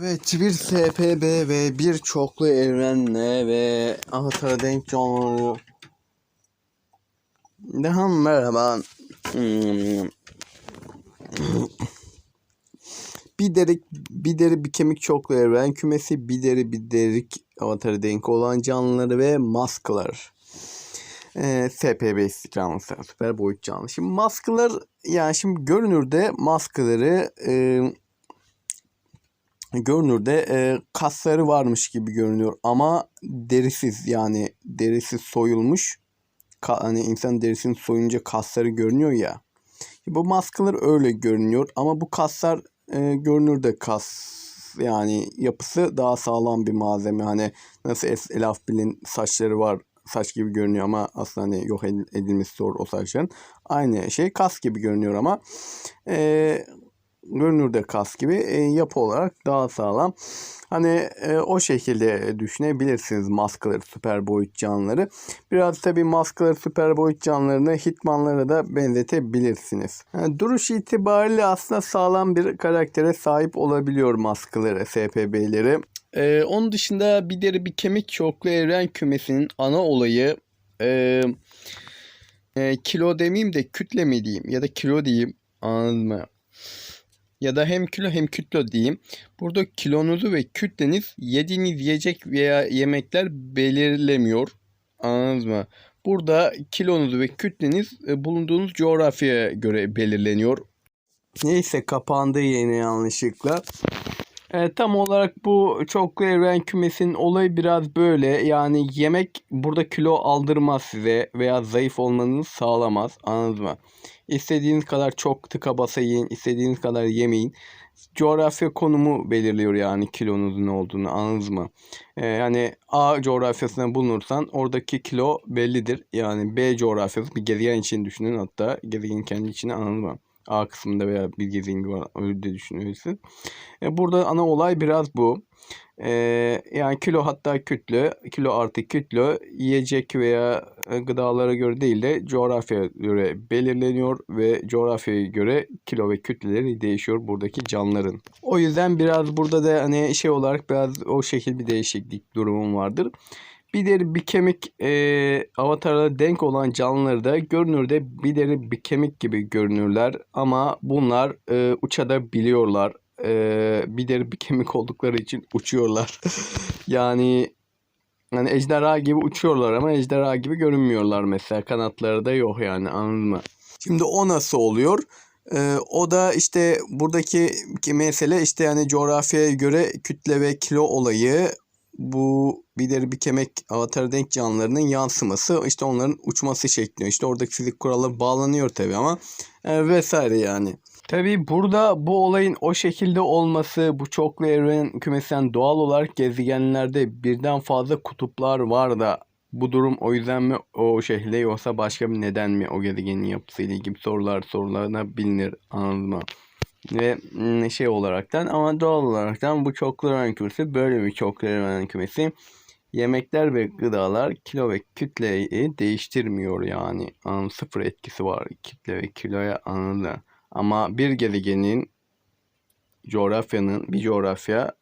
Evet bir SPB ve bir çoklu evrenle ve avatara denk canlı. Daha merhaba. Hmm. Bir derik bir deri bir kemik çoklu evren kümesi bir deri bir derik avatara denk olan canlıları ve masklar. Ee, SPB istikrarlı süper boyut canlı. Şimdi masklar yani şimdi görünürde maskları e, görünürde e, kasları varmış gibi görünüyor ama derisiz yani derisi soyulmuş. Ka- hani insan derisini soyunca kasları görünüyor ya. Bu maskalar öyle görünüyor ama bu kaslar e, görünürde kas yani yapısı daha sağlam bir malzeme. Hani nasıl Es- Elaf Bil'in saçları var saç gibi görünüyor ama aslında hani yok edil- edilmesi zor o saçların. Aynı şey kas gibi görünüyor ama e, görünürde kas gibi e, yapı olarak daha sağlam. Hani e, o şekilde düşünebilirsiniz maskaları, süper boyut canlıları. Biraz tabi maskaları, süper boyut canlılarını hitmanlara da benzetebilirsiniz. Yani duruş itibariyle aslında sağlam bir karaktere sahip olabiliyor maskaları, SPB'leri. E, onun dışında bir deri bir kemik çoklu evren kümesinin ana olayı e, e, kilo demeyeyim de kütle mi diyeyim ya da kilo diyeyim anladın mı? Ya da hem kilo hem kütle diyeyim. Burada kilonuzu ve kütleniz yediğiniz yiyecek veya yemekler belirlemiyor. Anladınız mı? Burada kilonuz ve kütleniz e, bulunduğunuz coğrafyaya göre belirleniyor. Neyse kapandı yine yanlışlıkla. E, tam olarak bu çoklu evren kümesinin olayı biraz böyle. Yani yemek burada kilo aldırmaz size veya zayıf olmanızı sağlamaz. Anladınız mı? İstediğiniz kadar çok tıka basa yiyin, istediğiniz kadar yemeyin. Coğrafya konumu belirliyor yani kilonuzun ne olduğunu anladınız mı? Ee, yani A coğrafyasında bulunursan oradaki kilo bellidir. Yani B coğrafyası bir gezegen için düşünün hatta gezegenin kendi içine anladınız mı? A kısmında veya bir gezegen var öyle de düşünüyorsun. E, burada ana olay biraz bu. E, yani kilo hatta kütle, kilo artı kütle yiyecek veya e, gıdalara göre değil de coğrafyaya göre belirleniyor ve coğrafyaya göre kilo ve kütleleri değişiyor buradaki canlıların. O yüzden biraz burada da hani şey olarak biraz o şekil bir değişiklik durumum vardır. Bir deri bir kemik e, avatara denk olan canlıları da görünürde bir deri bir kemik gibi görünürler ama bunlar e, uçabiliyorlar. E, bir deri bir kemik oldukları için uçuyorlar. yani yani ejderha gibi uçuyorlar ama ejderha gibi görünmüyorlar mesela. Kanatları da yok yani anladın mı? Şimdi o nasıl oluyor? Ee, o da işte buradaki mesele işte yani coğrafyaya göre kütle ve kilo olayı bu bir deri bir kemik avatar denk canlılarının yansıması işte onların uçması şeklinde. İşte oradaki fizik kuralları bağlanıyor tabi ama e, vesaire yani. Tabi burada bu olayın o şekilde olması bu çoklu evren kümesinden doğal olarak gezegenlerde birden fazla kutuplar var da bu durum o yüzden mi o şekilde yoksa başka bir neden mi o gezegenin yapısıyla ilgili sorular sorularına bilinir anladın mı? Ve şey olaraktan ama doğal olaraktan bu çoklu evren kümesi böyle bir çoklu evren kümesi yemekler ve gıdalar kilo ve kütleyi değiştirmiyor yani. Anladın, sıfır etkisi var kitle ve kiloya anladın. Ama bir gezegenin coğrafyanın bir coğrafya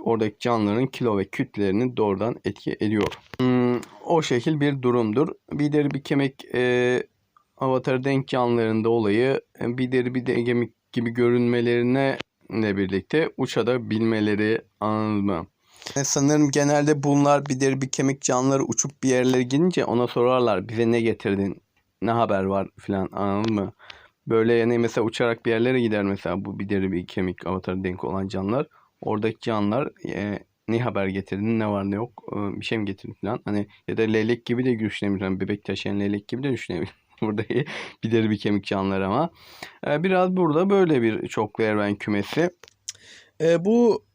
oradaki canlıların kilo ve kütlelerini doğrudan etki ediyor. Hmm, o şekil bir durumdur. Bir deri bir kemik e, avatar denk canlılarında olayı e, bir deri bir de kemik gibi görünmelerine ile birlikte uçabilmeleri anladın mı? E, sanırım genelde bunlar bir deri bir kemik canlıları uçup bir yerlere gidince ona sorarlar bize ne getirdin ne haber var filan anladın mı? Böyle yani mesela uçarak bir yerlere gider mesela bu bir deri bir kemik avatarı denk olan canlılar. Oradaki canlılar e, ne haber getirdin ne var ne yok e, bir şey mi getirdin falan. Hani ya da leylek gibi de düşünebilir. Yani bebek taşıyan leylek gibi de düşünebilir. Burada bir deri bir kemik canlılar ama. E, biraz burada böyle bir çoklu evren kümesi. E, bu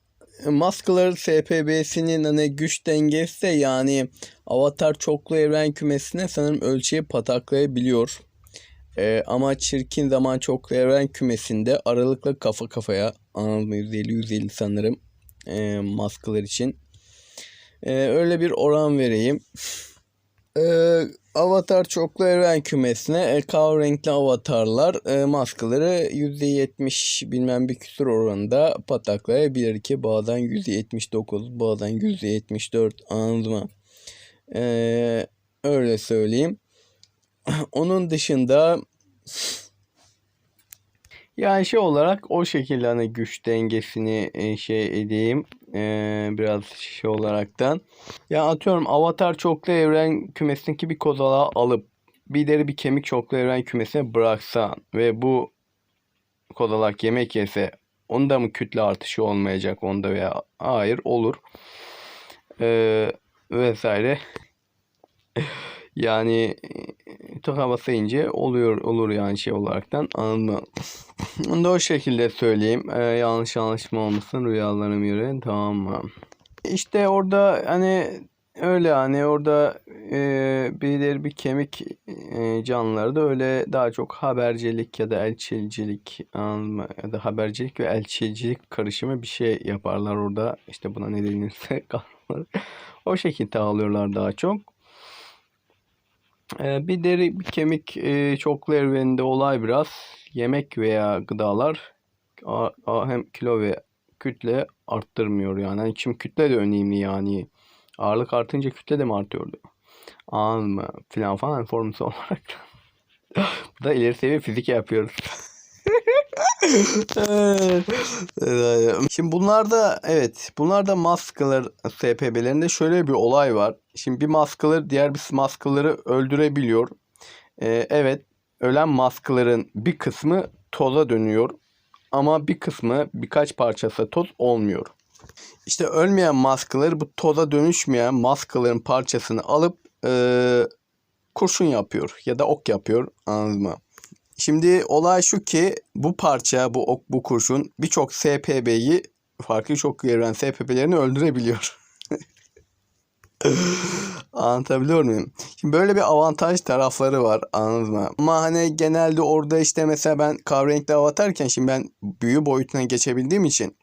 Maskalar SPB'sinin hani güç dengesi de yani Avatar çoklu evren kümesine sanırım ölçeği pataklayabiliyor. Ee, ama çirkin zaman çoklu evren kümesinde aralıkla kafa kafaya anladın mı? 150-150 sanırım ee, maskalar için. Ee, öyle bir oran vereyim. Ee, Avatar çoklu evren kümesine e, kav renkli avatarlar e, maskaları %70 bilmem bir küsur oranında pataklayabilir ki bazen %79 bazen %74 anladınız mı? E, öyle söyleyeyim. Onun dışında yani şey olarak o şekilde hani güç dengesini e, şey edeyim e, biraz şey olaraktan. Ya atıyorum Avatar çoklu evren kümesindeki bir kozalağı alıp bir deri bir kemik çoklu evren kümesine bıraksan ve bu kozalak yemek yese onda mı kütle artışı olmayacak onda veya hayır olur. E, vesaire. Yani tıka basayınca oluyor olur yani şey olaraktan mı? Onu da o şekilde söyleyeyim. Ee, yanlış anlaşma olmasın rüyalarım göre tamam mı? İşte orada hani öyle hani orada e, birileri bir kemik e, canlıları da öyle daha çok habercilik ya da elçilcilik mı? Ya da habercilik ve elçilcilik karışımı bir şey yaparlar orada. İşte buna ne denirse o şekilde alıyorlar daha çok. Ee, bir deri bir kemik e, çoklu evreninde olay biraz yemek veya gıdalar hem kilo ve kütle arttırmıyor yani. yani şimdi kütle de önemli yani. Ağırlık artınca kütle de mi artıyordu? Anladın mı? Filan falan formüsü olarak. Bu da ileri seviye fizik yapıyoruz. Şimdi bunlarda evet bunlarda maskalar SPB'lerinde şöyle bir olay var. Şimdi bir maskalar diğer bir maskaları öldürebiliyor. Ee, evet ölen maskaların bir kısmı toza dönüyor. Ama bir kısmı birkaç parçası toz olmuyor. İşte ölmeyen maskaları bu toza dönüşmeyen maskaların parçasını alıp e, kurşun yapıyor ya da ok yapıyor anladın mı? Şimdi olay şu ki bu parça, bu ok, bu kurşun birçok SPB'yi farklı çok evren SPB'lerini öldürebiliyor. Anlatabiliyor muyum? Şimdi böyle bir avantaj tarafları var anladın mı? Ama hani genelde orada işte mesela ben kahverengi avatarken şimdi ben büyü boyutuna geçebildiğim için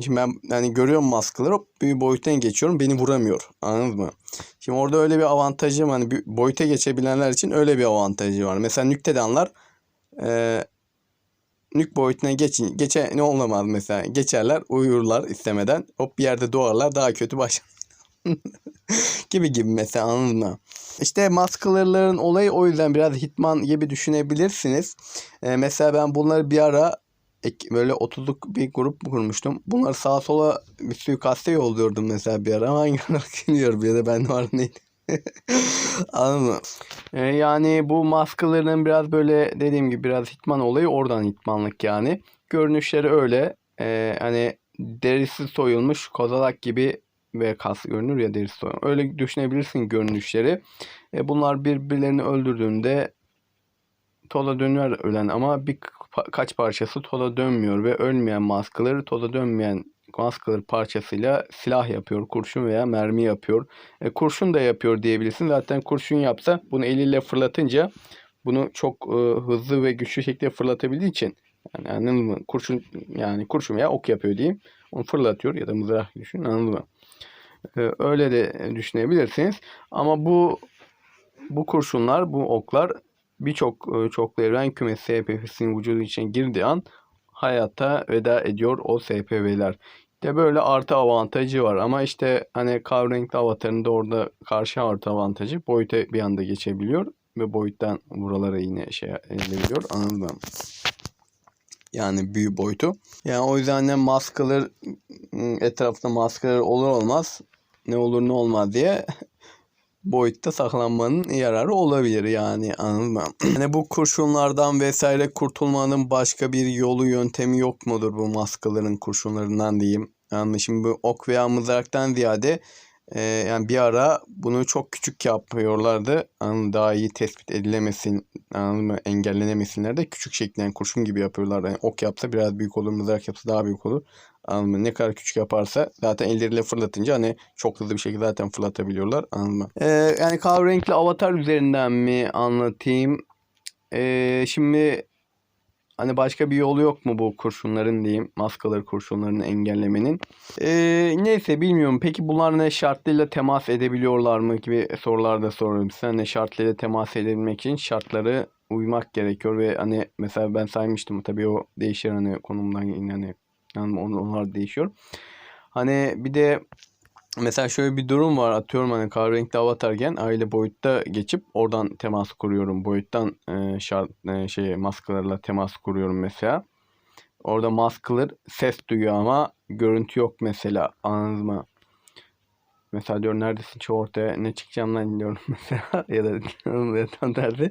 Şimdi ben hani görüyorum maskaları hop büyü boyutuna geçiyorum beni vuramıyor anladın mı? Şimdi orada öyle bir avantajım hani boyuta geçebilenler için öyle bir avantajı var. Mesela nüktedanlar e, nük boyutuna geçin, geçe ne olamaz mesela geçerler uyurlar istemeden hop bir yerde doğarlar daha kötü baş gibi gibi mesela anladın mı? İşte maskalarların olayı o yüzden biraz hitman gibi düşünebilirsiniz. Ee, mesela ben bunları bir ara böyle 30'luk bir grup kurmuştum. Bunları sağa sola bir suikaste yolluyordum mesela bir ara. Hangi olarak bilmiyorum ya da ben var neydi. Anladın mı? Ee, yani bu maskaların biraz böyle dediğim gibi biraz hitman olayı oradan hitmanlık yani. Görünüşleri öyle. Ee, hani derisi soyulmuş kozalak gibi ve kas görünür ya derisi soyulmuş. Öyle düşünebilirsin görünüşleri. E, bunlar birbirlerini öldürdüğünde tola döner ölen ama bir kaç parçası tola dönmüyor ve ölmeyen maskaları tola dönmeyen maskaları parçasıyla silah yapıyor, kurşun veya mermi yapıyor. E, kurşun da yapıyor diyebilirsin. Zaten kurşun yapsa bunu eliyle fırlatınca bunu çok e, hızlı ve güçlü şekilde fırlatabildiği için yani anladın mı? Kurşun yani kurşun veya ok yapıyor diyeyim. Onu fırlatıyor ya da mızrak düşün anladın mı? E, öyle de düşünebilirsiniz. Ama bu bu kurşunlar, bu oklar birçok e, çoklu evren kümesi SPF'sinin vücudu için girdiği an hayata veda ediyor o SPV'ler. İşte böyle artı avantajı var ama işte hani kahverengi avatarında orada karşı artı avantajı boyuta bir anda geçebiliyor ve boyuttan buralara yine şey edilebiliyor anladın mı? Yani büyü boyutu. Yani o yüzden de maskalar etrafında maskalar olur olmaz ne olur ne olmaz diye boyutta saklanmanın yararı olabilir yani anladın mı? Yani bu kurşunlardan vesaire kurtulmanın başka bir yolu yöntemi yok mudur bu maskaların kurşunlarından diyeyim. Yani şimdi bu ok veya mızraktan ziyade e, yani bir ara bunu çok küçük yapıyorlardı. Yani daha iyi tespit edilemesin, anladın mı? engellenemesinler de küçük şekilde kurşun gibi yapıyorlar. Yani ok yapsa biraz büyük olur, mızrak yapsa daha büyük olur. Anladın mı? Ne kadar küçük yaparsa zaten elleriyle fırlatınca hani çok hızlı bir şekilde zaten fırlatabiliyorlar. Anladın mı? Ee, yani kahverengi avatar üzerinden mi anlatayım? Ee, şimdi hani başka bir yolu yok mu bu kurşunların diyeyim maskaları kurşunlarını engellemenin? Ee, neyse bilmiyorum. Peki bunlar ne şartlarıyla temas edebiliyorlar mı gibi sorular da soruyorum. Sen ne şartlarıyla temas edebilmek için şartları uymak gerekiyor ve hani mesela ben saymıştım tabii o değişir hani konumdan yine hani yani on- onlar değişiyor. Hani bir de mesela şöyle bir durum var atıyorum hani kahverengi hava atarken aile boyutta geçip oradan temas kuruyorum. Boyuttan e, şart e, şey maskalarla temas kuruyorum mesela. Orada maskalar ses duyuyor ama görüntü yok mesela anladınız mı? Mesela diyor neredesin şu ortaya ne çıkacağım lan diyorum mesela ya da tam tersi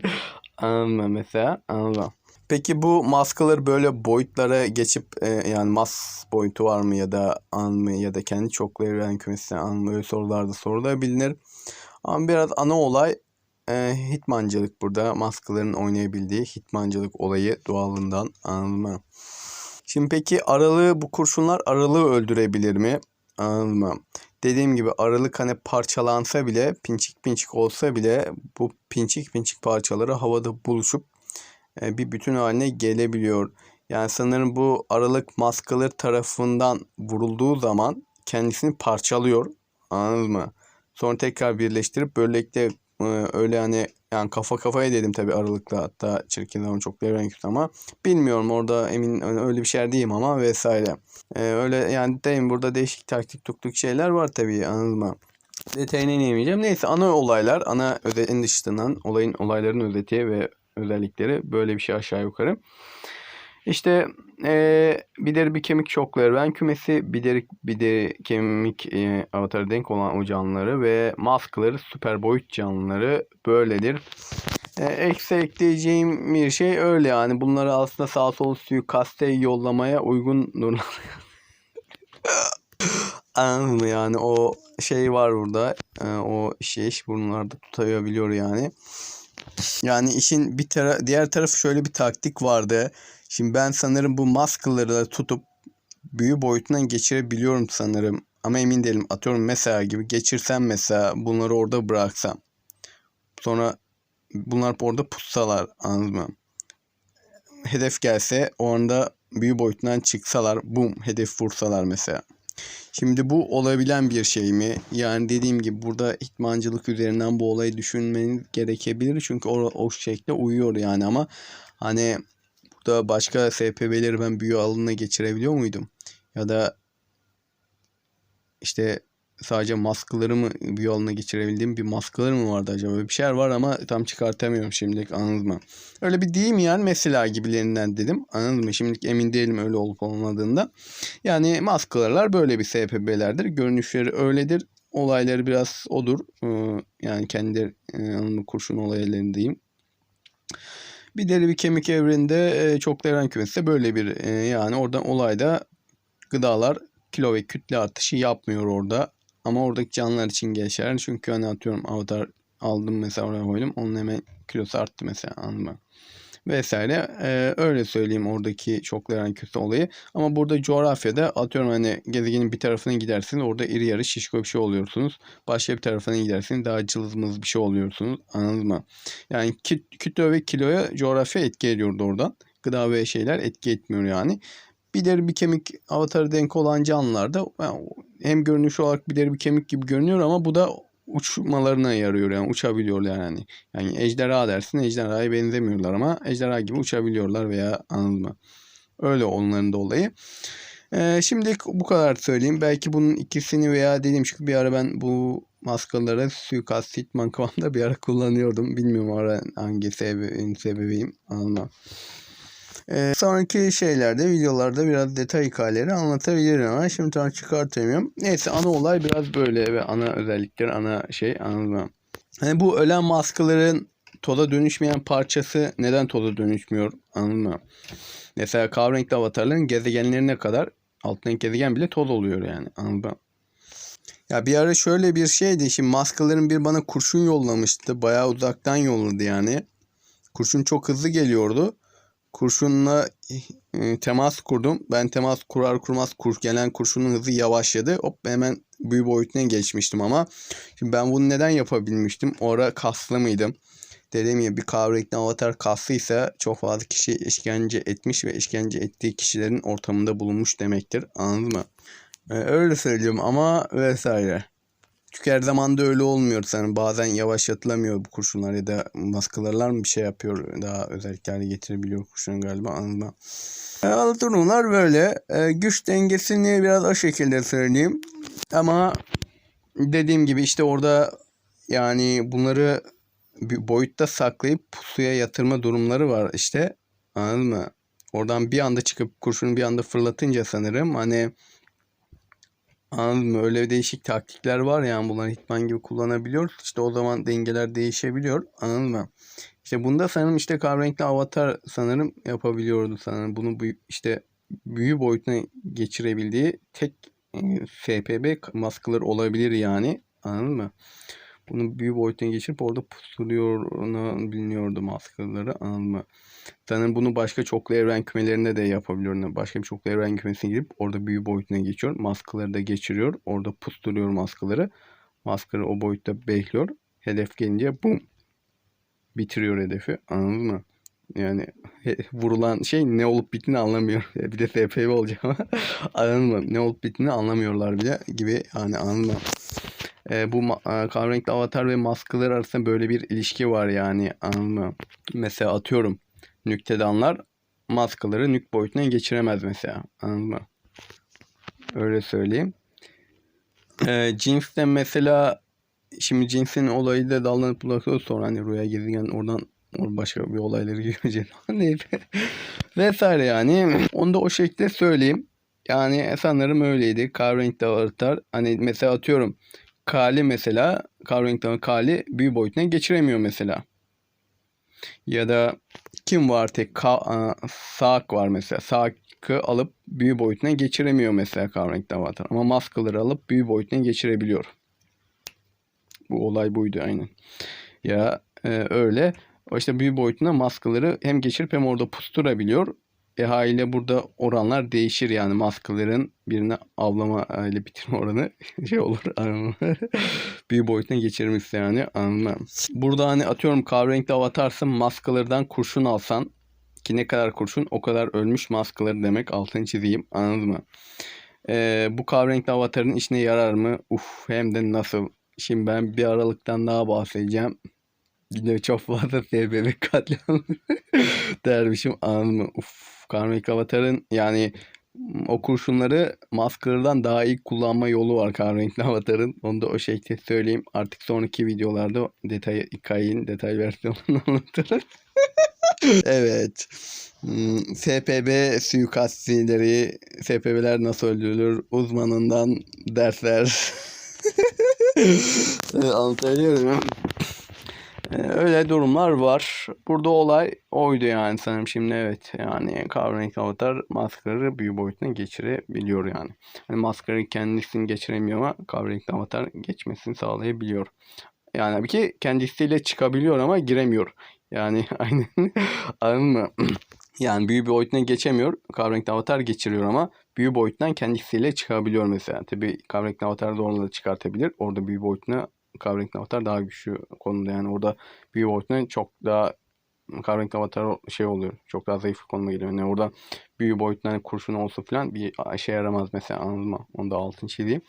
anladın mı mesela anladın mı? Peki bu maskalar böyle boyutlara geçip e, yani mas boyutu var mı ya da an mı ya da kendi çoklu evren kümesi an mı öyle sorular da sorulabilir. Ama biraz ana olay e, hitmancılık burada maskaların oynayabildiği hitmancılık olayı doğalından anladın mı? Şimdi peki aralığı bu kurşunlar aralığı öldürebilir mi? Anladın mı? Dediğim gibi aralık hani parçalansa bile pinçik pinçik olsa bile bu pinçik pinçik parçaları havada buluşup bir bütün haline gelebiliyor. Yani sanırım bu aralık maskalar tarafından vurulduğu zaman kendisini parçalıyor. Anladınız mı? Sonra tekrar birleştirip böylelikle e, öyle hani yani kafa kafaya dedim tabii aralıkla hatta çirkin zaman çok devren küs ama bilmiyorum orada emin öyle bir şey değilim ama vesaire. E, öyle yani deyim burada değişik taktik tukluk şeyler var tabii anladın mı? Detayına inemeyeceğim. Neyse ana olaylar, ana özetin dışından olayın olayların özeti ve özellikleri böyle bir şey aşağı yukarı. İşte eee bir deri bir kemik çoklu evren kümesi, bir deri bir deri kemik eee avatara denk olan o canlıları ve maskları süper boyut canlıları böyledir. E, eksi ekleyeceğim bir şey öyle yani. Bunları aslında sağ sol suikaste yollamaya uygundurlar. Anladın mı yani o şey var burada. E, o şey bunlarda tutabiliyor yani. Yani işin bir tara diğer tarafı şöyle bir taktik vardı. Şimdi ben sanırım bu maskaları tutup büyü boyutundan geçirebiliyorum sanırım. Ama emin değilim. Atıyorum mesela gibi geçirsem mesela bunları orada bıraksam. Sonra bunlar orada pussalar anladın mı? Hedef gelse o anda büyü boyutundan çıksalar bum hedef vursalar mesela. Şimdi bu olabilen bir şey mi? Yani dediğim gibi burada hitmancılık üzerinden bu olayı düşünmeniz gerekebilir. Çünkü o, o şekle uyuyor yani ama hani burada başka SPB'leri ben büyü alanına geçirebiliyor muydum? Ya da işte sadece maskaları mı büyü alanına geçirebildiğim bir maskaları mı vardı acaba? Bir şeyler var ama tam çıkartamıyorum şimdilik anladın mı? Öyle bir diyeyim yani mesela gibilerinden dedim. Anladın mı? Şimdilik emin değilim öyle olup olmadığında. Yani maskalarlar böyle bir SPB'lerdir. Görünüşleri öyledir. Olayları biraz odur. Ee, yani kendi e, kurşun olaylarını diyeyim. Bir deri bir kemik evrende e, çok evren kümesi böyle bir e, yani oradan olayda gıdalar kilo ve kütle artışı yapmıyor orada. Ama oradaki canlılar için geçer. Çünkü hani atıyorum avatar aldım mesela oraya koydum. Onun hemen kilosu arttı mesela anladın? Vesaire. Ee, öyle söyleyeyim oradaki çok veren kötü olayı. Ama burada coğrafyada atıyorum hani gezegenin bir tarafına gidersiniz. Orada iri yarı şişko bir şey oluyorsunuz. Başka bir tarafına gidersiniz. Daha cılızmız bir şey oluyorsunuz. Anladın mı? Yani kütle ve kiloya coğrafya etki ediyordu oradan. Gıda ve şeyler etki etmiyor yani bir deri bir kemik avatarı denk olan canlılarda hem görünüş olarak bir deri bir kemik gibi görünüyor ama bu da uçmalarına yarıyor yani uçabiliyorlar yani. Yani ejderha dersin ejderhaya benzemiyorlar ama ejderha gibi uçabiliyorlar veya anladın mı? Öyle onların da olayı. Ee, şimdi bu kadar söyleyeyim. Belki bunun ikisini veya dediğim gibi bir ara ben bu maskaları suikast hitman kıvamda bir ara kullanıyordum. Bilmiyorum ara hangi sebebi, sebebiyim anlamam. Ee, sonraki şeylerde videolarda biraz detay hikayeleri anlatabilirim ama şimdi tam çıkartamıyorum. Neyse ana olay biraz böyle ve ana özellikler ana şey anlamam. Hani bu ölen maskaların toda dönüşmeyen parçası neden toda dönüşmüyor anladın? Mesela kahverengi avatarların gezegenlerine kadar alt renk gezegen bile toz oluyor yani anladın? Ya bir ara şöyle bir şeydi. Şimdi maskaların bir bana kurşun yollamıştı. Bayağı uzaktan yolladı yani. Kurşun çok hızlı geliyordu kurşunla e, temas kurdum. Ben temas kurar kurmaz kur, gelen kurşunun hızı yavaşladı. Hop hemen büyü boyutuna geçmiştim ama. Şimdi ben bunu neden yapabilmiştim? O ara kaslı mıydım? dediğim gibi bir kahve renkli avatar kastıysa çok fazla kişi işkence etmiş ve işkence ettiği kişilerin ortamında bulunmuş demektir. Anladın mı? Ee, öyle söylüyorum ama vesaire. Çünkü her zaman da öyle olmuyor. Yani bazen yavaşlatılamıyor bu kurşunlar ya da maskalarlar mı bir şey yapıyor. Daha özellikler getirebiliyor kurşun galiba mı? E, durumlar böyle. E, güç dengesini biraz o şekilde söyleyeyim. Ama dediğim gibi işte orada yani bunları bir boyutta saklayıp pusuya yatırma durumları var işte. Anladın mı? Oradan bir anda çıkıp kurşunu bir anda fırlatınca sanırım hani anladın mı? Öyle değişik taktikler var yani bunları Hitman gibi kullanabiliyor. İşte o zaman dengeler değişebiliyor. Anladın mı? İşte bunda sanırım işte kahverengi avatar sanırım yapabiliyordu sanırım. Bunu bu işte büyü boyutuna geçirebildiği tek e, FPB maskalar olabilir yani. Anladın mı? Bunu büyü boyutuna geçirip orada pusuluyor biliniyordu maskaları anladın mı? Sanırım bunu başka çoklu evren kümelerinde de yapabiliyor. Başka bir çoklu evren kümesine girip orada büyü boyutuna geçiyor. Maskaları da geçiriyor. Orada pusturuyor maskaları. Maskaları o boyutta bekliyor. Hedef gelince bum bitiriyor hedefi. Anladın mı? Yani vurulan şey ne olup bittiğini anlamıyor. Bir de FPV olacak ama anladın mı? Ne olup bittiğini anlamıyorlar bile gibi yani anladın mı? Ee, bu e, kahverengi avatar ve maskalar arasında böyle bir ilişki var yani anladın mı? Mesela atıyorum nüktedanlar maskaları nük boyutuna geçiremez mesela anladın mı? Öyle söyleyeyim. Ee, cinsten mesela şimdi cinsin olayı da dallanıp budaklanıyor sonra hani rüya gezegen oradan or başka bir olayları göreceğiz. Neyse. Vesaire yani. Onu da o şekilde söyleyeyim. Yani sanırım öyleydi. Kahverengi avatar. Hani mesela atıyorum Kali mesela kahverengi Kali büyü boyutuna geçiremiyor mesela. Ya da kim var tek Ka Saak var mesela. Saak'ı alıp büyü boyutuna geçiremiyor mesela kahverengi avatar. Ama maskaları alıp büyü boyutuna geçirebiliyor. Bu olay buydu aynen. Ya e, öyle. O işte büyü boyutuna maskaları hem geçirip hem orada pusturabiliyor. E haliyle burada oranlar değişir yani maskaların birini avlama ile bitirme oranı şey olur büyü boyutuna geçirmişse yani anladın mı? Burada hani atıyorum kahverengi avatarsın maskalardan kurşun alsan ki ne kadar kurşun o kadar ölmüş maskaları demek altını çizeyim anladın mı? E, bu kahverengi avatarın işine yarar mı? Uf hem de nasıl? Şimdi ben bir aralıktan daha bahsedeceğim. Yine çok fazla SBB katliamı dermişim anladın mı? Uf, Karmik Avatar'ın yani o kurşunları maskardan daha iyi kullanma yolu var Karmik Avatar'ın. Onu da o şekilde söyleyeyim. Artık sonraki videolarda detay, hikayenin detay versiyonunu anlatırım. evet. Hmm, FPB suikastçileri, FPB'ler nasıl öldürülür uzmanından dersler. Ee, öyle durumlar var. Burada olay oydu yani sanırım şimdi evet. Yani Kahverengi Avatar maskarı büyü boyutuna geçirebiliyor yani. Hani maskarı kendisini geçiremiyor ama Kahverengi Avatar geçmesini sağlayabiliyor. Yani tabii ki kendisiyle çıkabiliyor ama giremiyor. Yani aynen anladın mı? Yani büyü boyutuna geçemiyor. Kahverengi avatar geçiriyor ama büyü boyutundan kendisiyle çıkabiliyor mesela. Tabi kahverengi avatar da orada çıkartabilir. Orada büyü boyutuna kahverengi avatar daha güçlü konumda. Yani orada büyü boyutuna çok daha kahverengi avatar şey oluyor. Çok daha zayıf konuma geliyor. Yani orada büyü boyutundan kurşun olsa falan bir işe yaramaz mesela anladın mı? Onu da altın çizeyim.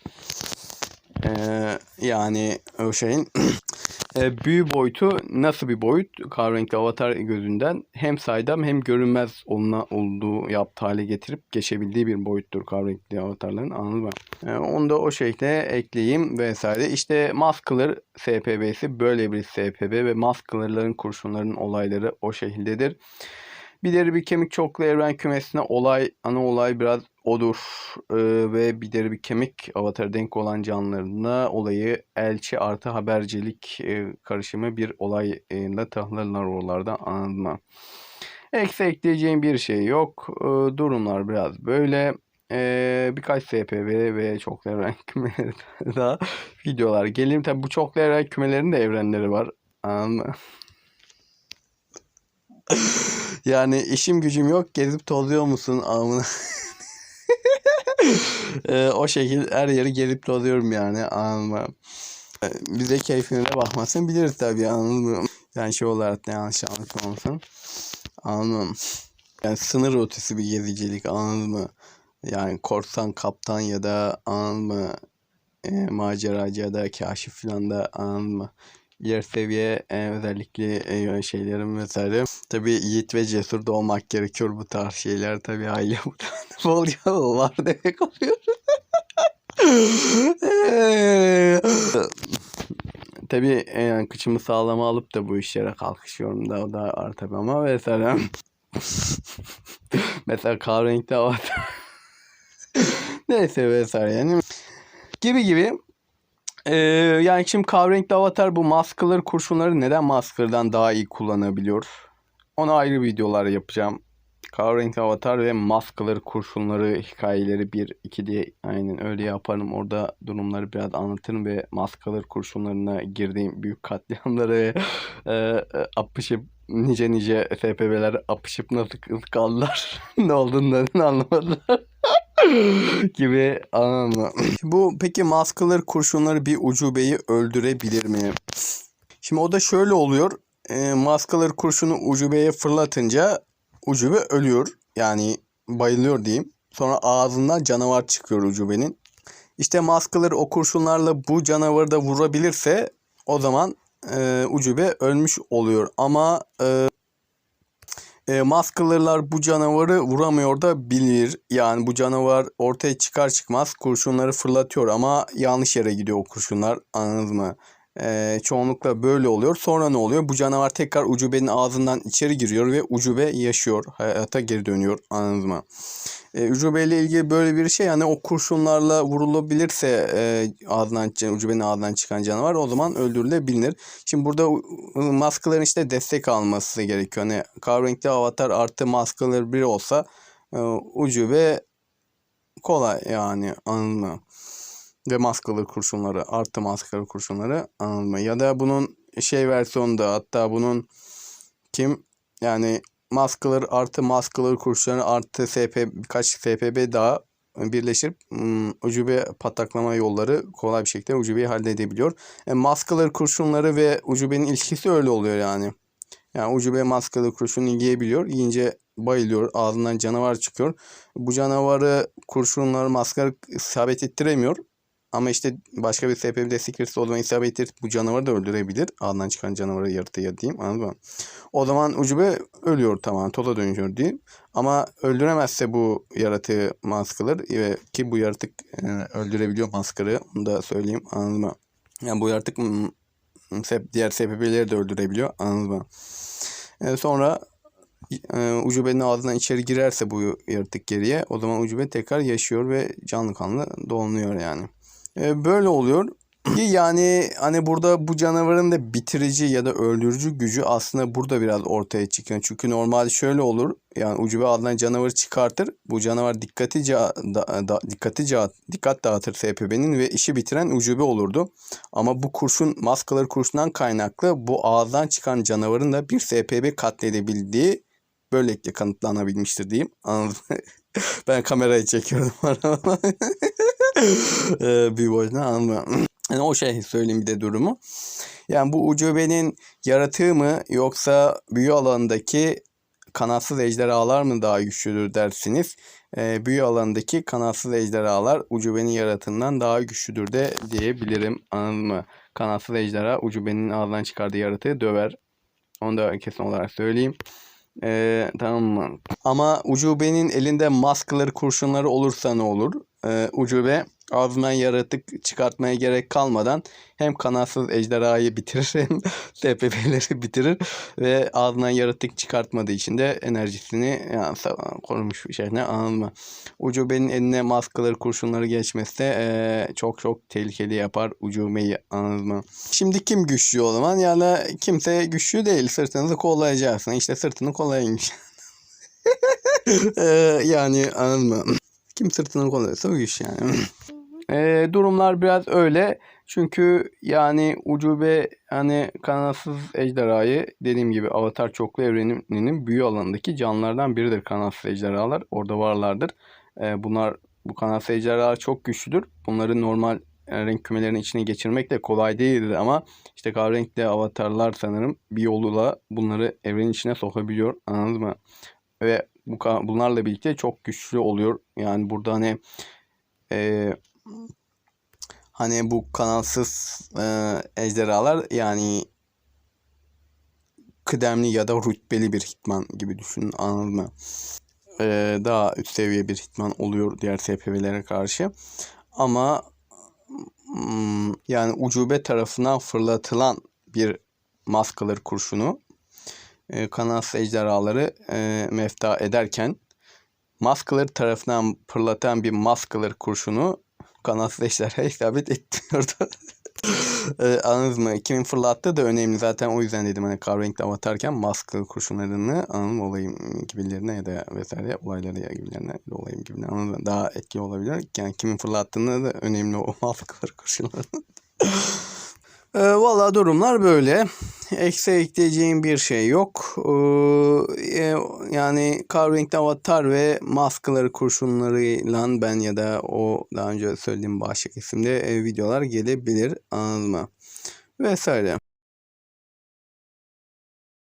Ee, yani o şeyin e, büyü boyutu nasıl bir boyut? Kahverengi avatar gözünden hem saydam hem görünmez oluna olduğu yaptığı hale getirip geçebildiği bir boyuttur kahverengi avatarların anladın mı? E, onu da o şekilde ekleyeyim vesaire. İşte Maskler SPB'si böyle bir SPB ve Maskler'ların kurşunların olayları o şekildedir. Bir deri bir kemik çoklu evren kümesine olay, ana olay biraz odur. Ee, ve bir deri bir kemik avatar denk olan canlılarına olayı elçi artı habercilik e, karışımı bir olayla tahlarlar oralarda anladın mı? Eksi ekleyeceğim bir şey yok. Ee, durumlar biraz böyle. Ee, birkaç SPV ve çoklu evren daha videolar gelir. Tabi bu çoklu evren kümelerin de evrenleri var. Anladın? Yani işim gücüm yok gezip tozuyor musun amına? ee, o şekil her yeri gezip tozuyorum yani anladın? Ee, Bize keyfine bakmasın biliriz tabii anladın? Yani şey olarak ne yanlış anlatılmasın. Anladın mı? Yani sınır ötesi bir gezicilik anladın mı? Yani korsan kaptan ya da anladın mı? E, maceracı ya da kaşif falan da anladın mı? Yer seviye e, özellikle e, şeylerin vesaire. Tabii yiğit ve cesur da olmak gerekiyor bu tarz şeyler. Tabii aile bu oluyor var demek oluyor. Tabii yani kıçımı sağlama alıp da bu işlere kalkışıyorum da o da var tabii ama mesela mesela kahverengi avatar neyse vesaire yani gibi gibi ee, yani şimdi kahverengi avatar bu maskaları kurşunları neden maskardan daha iyi kullanabiliyor? Ona ayrı videolar yapacağım. Kahverengi avatar ve maskaları kurşunları hikayeleri 1 2 diye aynen öyle yaparım. Orada durumları biraz anlatırım ve maskaları kurşunlarına girdiğim büyük katliamları e, e, apışıp nice nice SPB'ler apışıp nasıl kaldılar ne olduğunu anlamadılar gibi mı? Bu peki maskaları kurşunları bir ucubeyi öldürebilir mi? Şimdi o da şöyle oluyor. E, maskaları kurşunu ucubeye fırlatınca ucube ölüyor. Yani bayılıyor diyeyim. Sonra ağzından canavar çıkıyor ucubenin. İşte maskaları o kurşunlarla bu canavarı da vurabilirse o zaman e, ucube ölmüş oluyor. Ama e, e, maskalarlar bu canavarı vuramıyor da bilir. Yani bu canavar ortaya çıkar çıkmaz kurşunları fırlatıyor ama yanlış yere gidiyor o kurşunlar. Anladınız mı? Ee, çoğunlukla böyle oluyor. Sonra ne oluyor? Bu canavar tekrar ucubenin ağzından içeri giriyor ve ucube yaşıyor. Hayata geri dönüyor. Anladınız mı? Ee, ucube ile ilgili böyle bir şey yani o kurşunlarla vurulabilirse e, ağzından ucubenin ağzından çıkan canavar o zaman öldürülebilir. Şimdi burada maskaların işte destek alması gerekiyor. Hani kahverengi avatar artı maskaları bir olsa e, ucube kolay yani anladın mı? Ve maskalı kurşunları artı maskalı kurşunları anılma. Ya da bunun şey versiyonda hatta bunun kim yani maskaları artı maskalı kurşunları artı SP birkaç SPB daha birleşip um, ucube pataklama yolları kolay bir şekilde ucubeyi halledebiliyor. E, maskaları kurşunları ve ucubenin ilişkisi öyle oluyor yani. Yani ucube maskalı kurşunu yiyebiliyor. Yiyince bayılıyor. Ağzından canavar çıkıyor. Bu canavarı kurşunları maskaları isabet ettiremiyor. Ama işte başka bir SPB destek verirse o zaman isabet ettirip bu canavarı da öldürebilir. Ağından çıkan canavarı yaratıya diyeyim anladın mı? O zaman ucube ölüyor tamam toza dönüyor diyeyim. Ama öldüremezse bu yaratığı maskalar ve ki bu yaratık e, öldürebiliyor maskarı onu da söyleyeyim anladın mı? Yani bu yaratık diğer SPB'leri de öldürebiliyor anladın mı? E, sonra e, ucubenin ağzından içeri girerse bu yaratık geriye o zaman ucube tekrar yaşıyor ve canlı kanlı dolanıyor yani. E, böyle oluyor. Yani hani burada bu canavarın da bitirici ya da öldürücü gücü aslında burada biraz ortaya çıkıyor. Çünkü normalde şöyle olur. Yani ucube adına canavarı çıkartır. Bu canavar dikkati da, da, dikkati dikkat dağıtır SPB'nin ve işi bitiren ucube olurdu. Ama bu kurşun maskaları kurşundan kaynaklı bu ağızdan çıkan canavarın da bir SPB katledebildiği böylelikle kanıtlanabilmiştir diyeyim. ben kamerayı çekiyorum. ee, bir boyutuna anlamıyorum. Yani o şey söyleyeyim bir de durumu. Yani bu ucubenin yaratığı mı yoksa büyü alanındaki kanatsız ejderhalar mı daha güçlüdür dersiniz. E, büyü alanındaki kanatsız ejderhalar ucubenin yaratığından daha güçlüdür de diyebilirim. Anladın mı? Kanatsız ejderha ucubenin ağzından çıkardığı yaratığı döver. Onu da kesin olarak söyleyeyim. Ee, tamam mı? Ama ucubenin elinde maskaları kurşunları olursa ne olur? Ee, ucube ağzından yaratık çıkartmaya gerek kalmadan hem kanatsız ejderhayı bitirir hem TPP'leri bitirir ve ağzından yaratık çıkartmadığı için de enerjisini yani, korumuş bir şey ne anılma. Ucubenin eline maskaları kurşunları geçmesi e, çok çok tehlikeli yapar ucubeyi anılma. Şimdi kim güçlü o zaman? Yani kimse güçlü değil. Sırtınızı kollayacaksın. İşte sırtını kollaymış. ee, yani anladın? Kim sırtını kollarsa o iş yani. E, durumlar biraz öyle. Çünkü yani ucube hani kanatsız ejderhayı dediğim gibi Avatar çoklu evreninin büyü alanındaki canlılardan biridir kanatsız ejderhalar. Orada varlardır. E, bunlar bu kanatsız ejderhalar çok güçlüdür. Bunları normal e, renk kümelerini içine geçirmek de kolay değildi ama işte kahverengi avatarlar sanırım bir yoluyla bunları evrenin içine sokabiliyor. Anladınız mı? Ve bu bunlarla birlikte çok güçlü oluyor. Yani burada hani e, hani bu kanalsız e, ejderhalar yani kıdemli ya da rütbeli bir hitman gibi düşünün anladın mı? Ee, daha üst seviye bir hitman oluyor diğer SPV'lere karşı. Ama hmm, yani ucube tarafından fırlatılan bir maskalar kurşunu e, kanatsız ejderhaları e, mefta ederken maskalar tarafından fırlatan bir maskalar kurşunu kanatsız ejderhaya isabet etmiyordu. Ee, anladınız mı? Kimin fırlattığı da önemli. Zaten o yüzden dedim hani kahverengi avatarken maskalı kurşunlarını anladın mı? Olayım gibilerine ya da vesaire olayları ya gibilerine olayım gibilerine anladın? Daha etkili olabilir. Yani kimin fırlattığını da önemli o maskalı kurşunların. Ee, Valla durumlar böyle. Eksi ekleyeceğim bir şey yok. Ee, e, yani kahverengi avatar ve maskaları kurşunlarıyla ben ya da o daha önce söylediğim başlık isimde e, videolar gelebilir. Anladın mı? Vesaire.